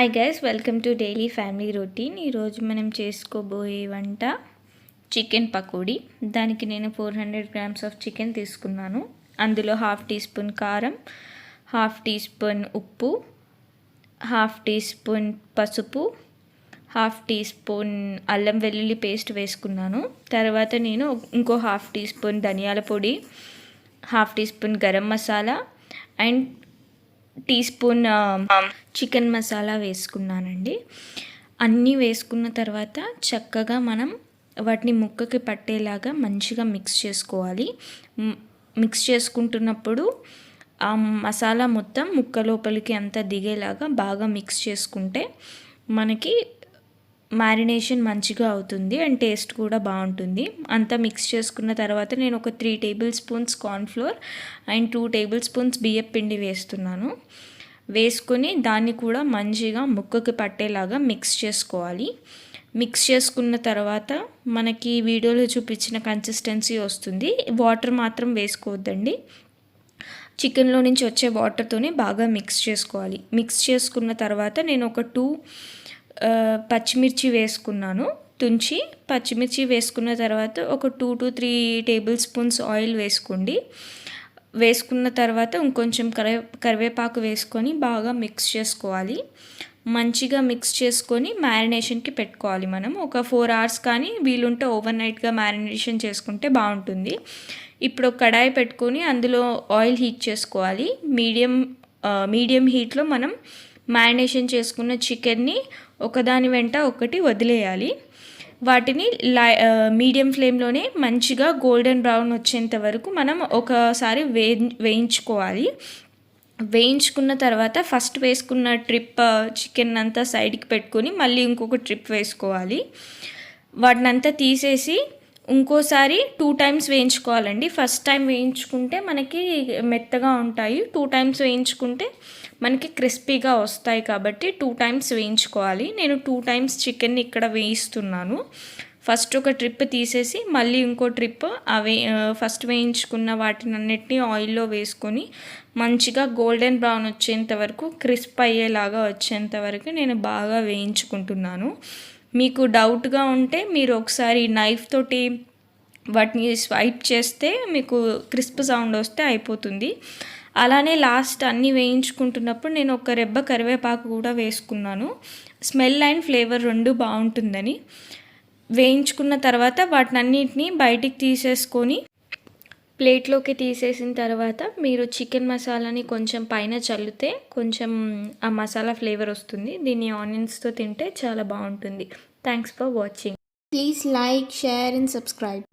Hi guys welcome to daily family routine ఈరోజు మనం చేసుకోబోయే వంట చికెన్ పకోడీ. దానికి నేను four hundred grams of chicken తీసుకున్నాను. అందులో హాఫ్ టీ స్పూన్ కారం హాఫ్ టీ స్పూన్ ఉప్పు హాఫ్ టీ స్పూన్ పసుపు హాఫ్ టీ స్పూన్ అల్లం వెల్లుల్లి పేస్ట్ వేసుకున్నాను. తర్వాత నేను ఇంకో హాఫ్ టీ స్పూన్ ధనియాల పొడి half teaspoon garam masala and teaspoon chicken masala వేసుకున్నానండి. అన్నీ వేసుకున్న తర్వాత చక్కగా మనం వాటిని ముక్కకి పట్టేలాగా మంచిగా మిక్స్ చేసుకోవాలి. మిక్స్ చేసుకుంటున్నప్పుడు ఆ మసాలా మొత్తం ముక్క లోపలికి అంతా దిగేలాగా బాగా మిక్స్ చేసుకుంటే మనకి మ్యారినేషన్ మంచిగా అవుతుంది అండ్ టేస్ట్ కూడా బాగుంటుంది. అంతా మిక్స్ చేసుకున్న తర్వాత నేను ఒక three tablespoons cornflour and two tablespoons బియ్యం పిండి వేస్తున్నాను. వేసుకొని దాన్ని కూడా మంచిగా ముక్కకి పట్టేలాగా మిక్స్ చేసుకోవాలి. మిక్స్ చేసుకున్న తర్వాత మనకి వీడియోలో చూపించిన కన్సిస్టెన్సీ వస్తుంది. వాటర్ మాత్రం వేసుకోవద్దండి. చికెన్లో నుంచి వచ్చే వాటర్తోనే బాగా మిక్స్ చేసుకోవాలి. మిక్స్ చేసుకున్న తర్వాత నేను ఒక టూ పచ్చిమిర్చి వేసుకున్నాను. తుంచి పచ్చిమిర్చి వేసుకున్న తర్వాత ఒక two to three tablespoons oil వేసుకోండి. వేసుకున్న తర్వాత ఇంకొంచెం కరివే కరివేపాకు వేసుకొని బాగా మిక్స్ చేసుకోవాలి. మంచిగా మిక్స్ చేసుకొని మ్యారినేషన్కి పెట్టుకోవాలి మనం. ఒక ఫోర్ అవర్స్ కానీ వీలుంటే ఓవర్ నైట్గా మ్యారినేషన్ చేసుకుంటే బాగుంటుంది. ఇప్పుడు కడాయి పెట్టుకొని అందులో ఆయిల్ హీట్ చేసుకోవాలి. మీడియం మీడియం హీట్లో మనం మ్యారినేషన్ చేసుకున్న చికెన్ని ఒకదాని వెంట ఒకటి వదిలేయాలి. వాటిని లై మీడియం ఫ్లేమ్లోనే మంచిగా గోల్డెన్ బ్రౌన్ వచ్చేంత వరకు మనం ఒకసారి వే వేయించుకోవాలి. వేయించుకున్న తర్వాత ఫస్ట్ వేసుకున్న ట్రిప్ చికెన్ అంతా సైడ్కి పెట్టుకొని మళ్ళీ ఇంకొక ట్రిప్ వేసుకోవాలి. వాటినంతా తీసేసి ఇంకోసారి టూ టైమ్స్ వేయించుకోవాలండి. ఫస్ట్ టైం వేయించుకుంటే మనకి మెత్తగా ఉంటాయి. టూ టైమ్స్ వేయించుకుంటే మనకి క్రిస్పీగా వస్తాయి కాబట్టి టూ టైమ్స్ వేయించుకోవాలి. నేను టూ టైమ్స్ చికెన్ని ఇక్కడ వేయిస్తున్నాను. ఫస్ట్ ఒక ట్రిప్ తీసేసి మళ్ళీ ఇంకో ట్రిప్ అవి ఫస్ట్ వేయించుకున్న వాటిని అన్నిటినీ ఆయిల్లో వేసుకొని మంచిగా గోల్డెన్ బ్రౌన్ వచ్చేంత వరకు క్రిస్ప్ అయ్యేలాగా వచ్చేంత వరకు నేను బాగా వేయించుకుంటున్నాను. మీకు డౌట్గా ఉంటే మీరు ఒకసారి నైఫ్ తోటి వాటిని స్వైప్ చేస్తే మీకు క్రిస్ప్ సౌండ్ వస్తే అయిపోతుంది. అలానే లాస్ట్ అన్నీ వేయించుకుంటున్నప్పుడు నేను ఒక రెబ్బ కరివేపాకు కూడా వేసుకున్నాను. స్మెల్ అండ్ ఫ్లేవర్ రెండు బాగుంటుందని. వేయించుకున్న తర్వాత వాటినన్నిటిని బయటికి తీసేసుకొని ప్లేట్లోకి తీసేసిన తర్వాత మీరు చికెన్ మసాలాని కొంచెం పైన చల్లితే కొంచెం ఆ మసాలా ఫ్లేవర్ వస్తుంది. దీన్ని ఆనియన్స్తో తింటే చాలా బాగుంటుంది. Thanks for watching please like share and subscribe